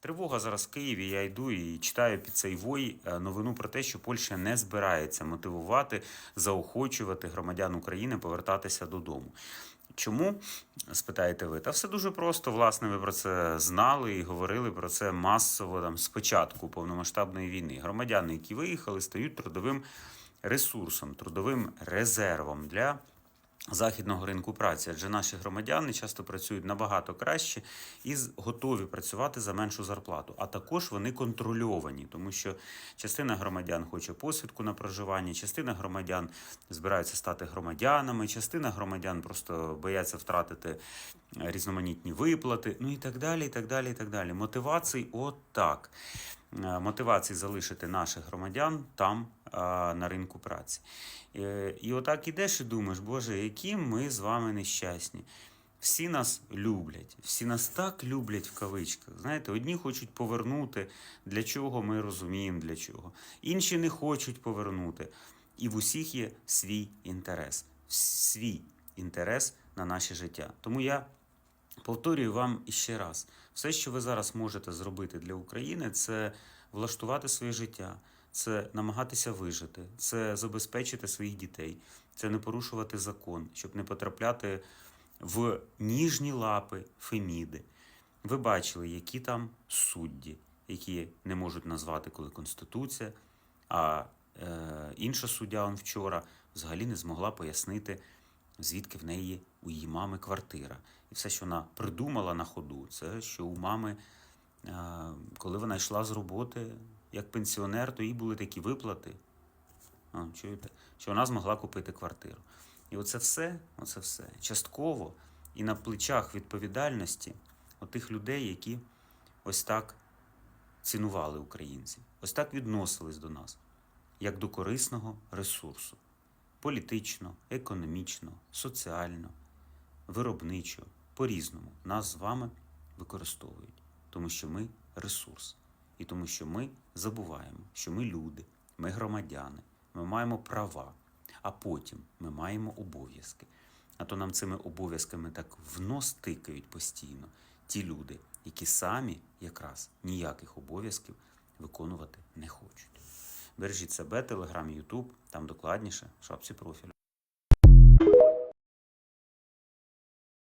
Тривога зараз в Києві. Я йду і читаю під цей вой е, новину про те, що Польща не збирається мотивувати, заохочувати громадян України повертатися додому. Чому? спитаєте ви? Та все дуже просто. Власне, ви про це знали і говорили про це масово там з повномасштабної війни. Громадяни, які виїхали, стають трудовим ресурсом, трудовим резервом для західного ринку праці, адже наші громадяни часто працюють набагато краще і готові працювати за меншу зарплату. А також вони контрольовані, тому що частина громадян хоче посвідку на проживання, частина громадян збираються стати громадянами, частина громадян просто бояться втратити е, різноманітні виплати, ну і так далі. і так далі, і так далі. Мотивацій отак. Е, Мотивацій залишити наших громадян там на ринку праці. Е, І отак ідеш і думаєш, Боже, які ми з вами нещасні. Всі нас люблять, всі нас так люблять в кавичках. Знаєте, одні хочуть повернути, для чого ми розуміємо для чого. Інші не хочуть повернути. І в усіх є свій інтерес, свій інтерес на наше життя. Тому я Повторюю вам іще раз: все, що ви зараз можете зробити для України, це влаштувати своє життя, це намагатися вижити, це забезпечити своїх дітей, це не порушувати закон, щоб не потрапляти в ніжні лапи Феміди. Ви бачили, які там судді, які не можуть назвати, коли Конституція, а е, інша суддя он вчора взагалі не змогла пояснити, звідки в неї у її мами квартира. І все, що вона придумала на ходу, це що у мами, е, коли вона йшла з роботи як пенсіонер, то їй були такі виплати. А, чуєте? Що вона змогла купити квартиру. І оце все, оце все частково і на плечах відповідальності отих людей, які ось так цінували українців, ось так відносились до нас, як до корисного ресурсу політично, економічно, соціально, виробничо, по-різному нас з вами використовують, тому що ми ресурс, і тому що ми забуваємо, що ми люди, ми громадяни, ми маємо права, а потім ми маємо обов'язки. А то нам цими обов'язками так в нос тикають постійно ті люди, які самі якраз ніяких обов'язків виконувати не хочуть. Бережіть себе, Телеграм, Ютуб, там докладніше, в шапці профілю.